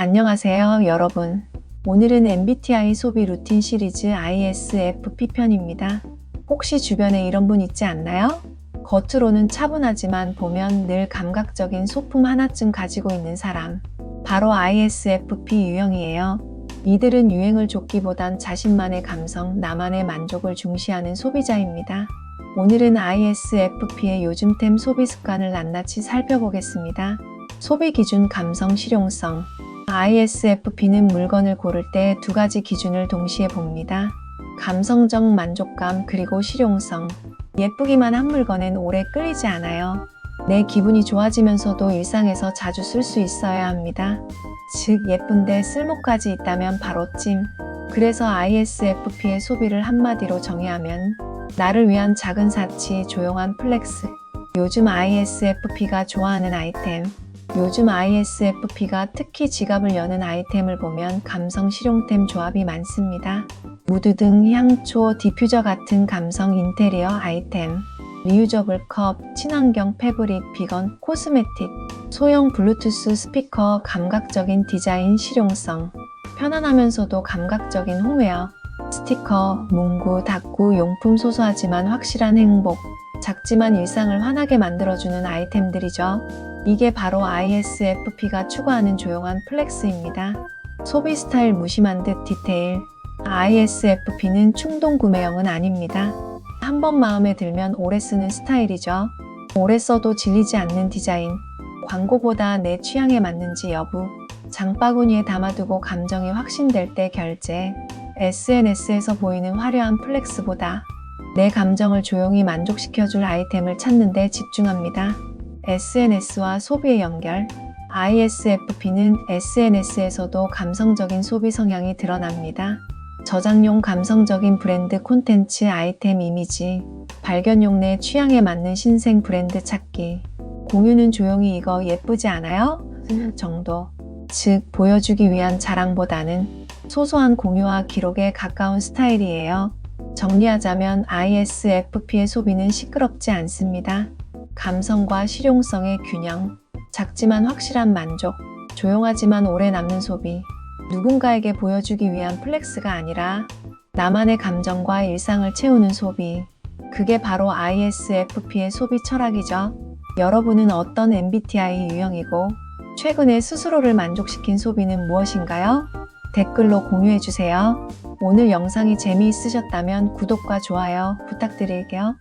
안녕하세요, 여러분. 오늘은 MBTI 소비 루틴 시리즈 ISFP 편입니다. 혹시 주변에 이런 분 있지 않나요? 겉으로는 차분하지만 보면 늘 감각적인 소품 하나쯤 가지고 있는 사람. 바로 ISFP 유형이에요. 이들은 유행을 쫓기보단 자신만의 감성, 나만의 만족을 중시하는 소비자입니다. 오늘은 ISFP의 요즘템 소비 습관을 낱낱이 살펴보겠습니다. 소비 기준 감성 실용성. ISFP는 물건을 고를 때 두 가지 기준을 동시에 봅니다. 감성적 만족감 그리고 실용성. 예쁘기만 한 물건엔 오래 끌리지 않아요. 내 기분이 좋아지면서도 일상에서 자주 쓸 수 있어야 합니다. 즉, 예쁜데 쓸모까지 있다면 바로 찜. 그래서 ISFP의 소비를 한마디로 정의하면 나를 위한 작은 사치, 조용한 플렉스. 요즘 ISFP가 좋아하는 아이템. 요즘 ISFP가 특히 지갑을 여는 아이템을 보면 감성 실용템 조합이 많습니다. 무드 등 향초, 디퓨저 같은 감성 인테리어 아이템. 리유저블 컵, 친환경 패브릭, 비건, 코스메틱, 소형 블루투스 스피커, 감각적인 디자인 실용성, 편안하면서도 감각적인 홈웨어, 스티커, 문구, 다구, 용품 소소하지만 확실한 행복, 작지만 일상을 환하게 만들어주는 아이템들이죠. 이게 바로 ISFP가 추구하는 조용한 플렉스입니다. 소비 스타일 무심한 듯 디테일. ISFP는 충동 구매형은 아닙니다. 한 번 마음에 들면 오래 쓰는 스타일이죠. 오래 써도 질리지 않는 디자인. 광고보다 내 취향에 맞는지 여부. 장바구니에 담아두고 감정이 확신될 때 결제. SNS에서 보이는 화려한 플렉스보다 내 감정을 조용히 만족시켜줄 아이템을 찾는 데 집중합니다. SNS와 소비의 연결. ISFP는 SNS에서도 감성적인 소비 성향이 드러납니다. 저장용 감성적인 브랜드 콘텐츠 아이템 이미지, 발견용 내 취향에 맞는 신생 브랜드 찾기, 공유는 조용히 이거 예쁘지 않아요? 정도. 즉, 보여주기 위한 자랑보다는 소소한 공유와 기록에 가까운 스타일이에요. 정리하자면 ISFP의 소비는 시끄럽지 않습니다. 감성과 실용성의 균형, 작지만 확실한 만족, 조용하지만 오래 남는 소비, 누군가에게 보여주기 위한 플렉스가 아니라 나만의 감정과 일상을 채우는 소비. 그게 바로 ISFP의 소비 철학이죠. 여러분은 어떤 MBTI 유형이고 최근에 스스로를 만족시킨 소비는 무엇인가요? 댓글로 공유해주세요. 오늘 영상이 재미있으셨다면 구독과 좋아요 부탁드릴게요.